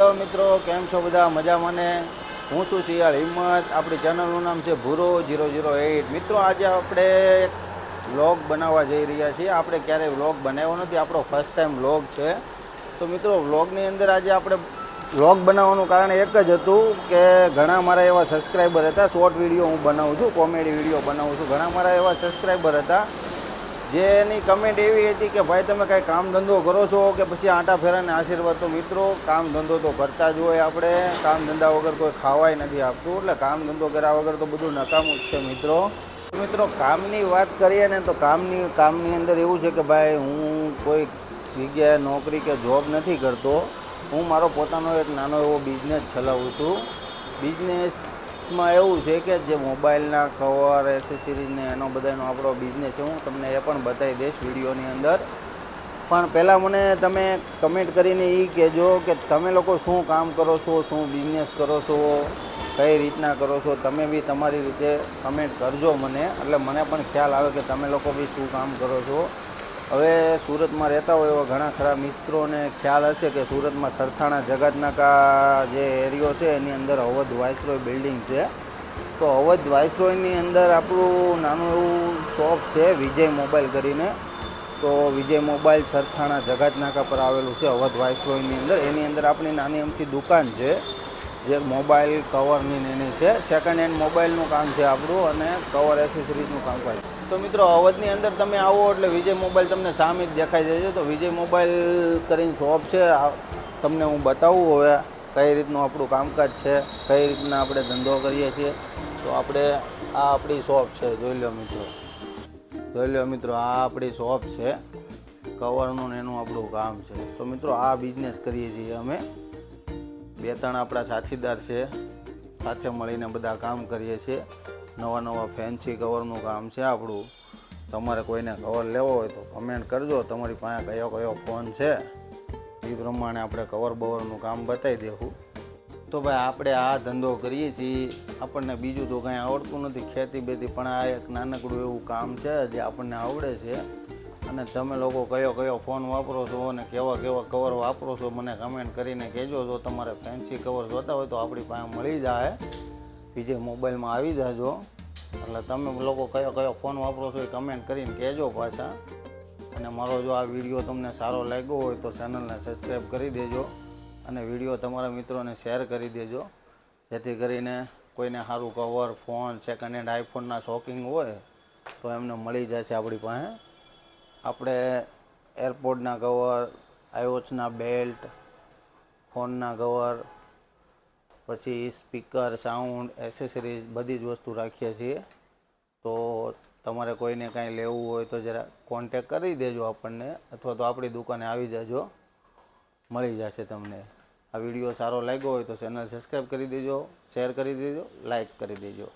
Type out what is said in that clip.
Hello મિત્રો, કેમ છો બધા? મજા મને હું છું શિયાળ હિંમત. આપણી ચેનલનું નામ છે ભૂરો જીરો જીરો એઇટ. મિત્રો, આજે આપણે વ્લોગ બનાવવા જઈ રહ્યા છીએ. આપણે ક્યારેય વ્લોગ બનાવ્યો નથી. આપણો ફર્સ્ટ ટાઈમ વ્લોગ છે. તો મિત્રો, વ્લોગની અંદર આજે આપણે વ્લોગ બનાવવાનું કારણ એક જ હતું કે ઘણા મારા એવા સબસ્ક્રાઈબર હતા. શોર્ટ વીડિયો હું બનાવું છું કોમેડી વીડિયો બનાવું છું. ઘણા મારા એવા સબસ્ક્રાઈબર હતા જેની કમેન્ટ એવી હતી કે, ભાઈ, તમે કાંઈ કામ ધંધો કરો છો કે પછી આંટા ફેરાને આશીર્વાદ તો મિત્રો, કામ ધંધો તો કરતા જ હોય આપણે. કામ ધંધા વગર કોઈ ખાવાય નથી આપતું. એટલે કામ ધંધો કર્યા વગર તો બધું નકામું જ છે મિત્રો. મિત્રો, કામની વાત કરીએ ને તો કામની કામની અંદર એવું છે કે, ભાઈ, હું કોઈ જગ્યાએ નોકરી કે જોબ નથી કરતો. હું મારો પોતાનો એક નાનો એવો બિઝનેસ ચલાવું છું. બિઝનેસમાં એવું છે કે જે મોબાઈલના કવર એસેસરીઝ ને એનો બધાનો આપણો બિઝનેસ છે, હું તમને એ પણ બતાવી દઈશ વિડીયોની અંદર. પણ પહેલાં મને તમે કમેન્ટ કરીને એ કહેજો કે તમે લોકો શું કામ કરો છો, શું બિઝનેસ કરો છો, કઈ રીતના કરો છો, તમે બી તમારી રીતે કમેન્ટ કરજો મને. એટલે મને પણ ખ્યાલ આવે કે તમે લોકો બી શું કામ કરો છો. હવે સુરતમાં રહેતા હોય એવા ઘણા ખરા મિત્રોને ખ્યાલ હશે કે સુરતમાં સરથાણા જગતનાકા જે એરિયો છે, એની અંદર અવધ વાઇસરોય બિલ્ડિંગ છે. તો અવધ વાઇસરોયની અંદર આપણું નાનું એવું શોપ છે, વિજય મોબાઈલ કરીને. તો વિજય મોબાઈલ સરથાણા જગતનાકા પર આવેલું છે, અવધ વાઇસરોયની અંદર. એની અંદર આપણી નાની અમથી દુકાન છે, જે મોબાઈલ કવરની એની છે. સેકન્ડ હેન્ડ મોબાઈલનું કામ છે આપણું અને કવર એસેસરીઝનું કામકાજ તો મિત્રો, અવધની અંદર તમે આવો એટલે વિજય મોબાઈલ તમને સામે જ દેખાઈ જાય છે. તો વિજય મોબાઈલ કરીને શોપ છે. તમને હું બતાવું હવે કઈ રીતનું આપણું કામકાજ છે, કઈ રીતના આપણે ધંધો કરીએ છીએ. તો આપણે આ આપણી શોપ છે. જોઈ લો મિત્રો. જોઈ લો મિત્રો, આ આપણી શોપ છે. કવરનું ને એનું આપણું કામ છે. તો મિત્રો, આ બિઝનેસ કરીએ છીએ અમે. બે ત્રણ આપણા સાથીદાર છે. સાથે મળીને બધા કામ કરીએ છીએ. નવા નવા ફેન્સી કવરનું કામ છે આપણું. તમારે કોઈને કવર લેવો હોય તો કમેન્ટ કરજો. તમારી પાસે કયો કયો ફોન છે, એ પ્રમાણે આપણે કવર બવરનું કામ બતાવી દેવું. તો ભાઈ, આપણે આ ધંધો કરીએ છીએ. આપણને બીજું તો કાંઈ આવડતું નથી. ખેતી બેતી પણ આ એક નાનકડું એવું કામ છે જે આપણને આવડે છે. અને તમે લોકો કયો કયો ફોન વાપરો છો અને કેવા કેવા કવર વાપરો છો, મને કમેન્ટ કરીને કહેજો. જો તમારે ફેન્સી કવર જોતા હોય તો આપણી પાસે મળી જાય. બીજે મોબાઈલમાં આવી જાજો. એટલે તમે લોકો કયો કયો ફોન વાપરો છો એ કમેન્ટ કરીને કહેજો પાછા. અને મારો જો આ વીડિયો તમને સારો લાગ્યો હોય તો ચેનલને સબસ્ક્રાઈબ કરી દેજો. અને વીડિયો તમારા મિત્રોને શેર કરી દેજો. જેથી કરીને કોઈને સારું કવર ફોન સેકન્ડ હેન્ડ આઈફોનના શોકિંગ હોય, તો એમને મળી જશે આપણી પાસે. આપણે એરપોર્ટના કવર આઈવોચના બેલ્ટ ફોનના કવર પછી સ્પીકર, સાઉન્ડ, એસેસરીઝ બધી જ વસ્તુ રાખીએ છીએ. તો તમારે કોઈને કાંઈ લેવું હોય તો જરા કોન્ટેક કરી દેજો આપણને, અથવા તો આપણી દુકાને આવી જજો. મળી જશે તમને. આ વીડિયો સારો લાગ્યો હોય તો ચેનલ સબસ્ક્રાઈબ કરી દેજો શેર કરી દેજો લાઇક કરી દેજો.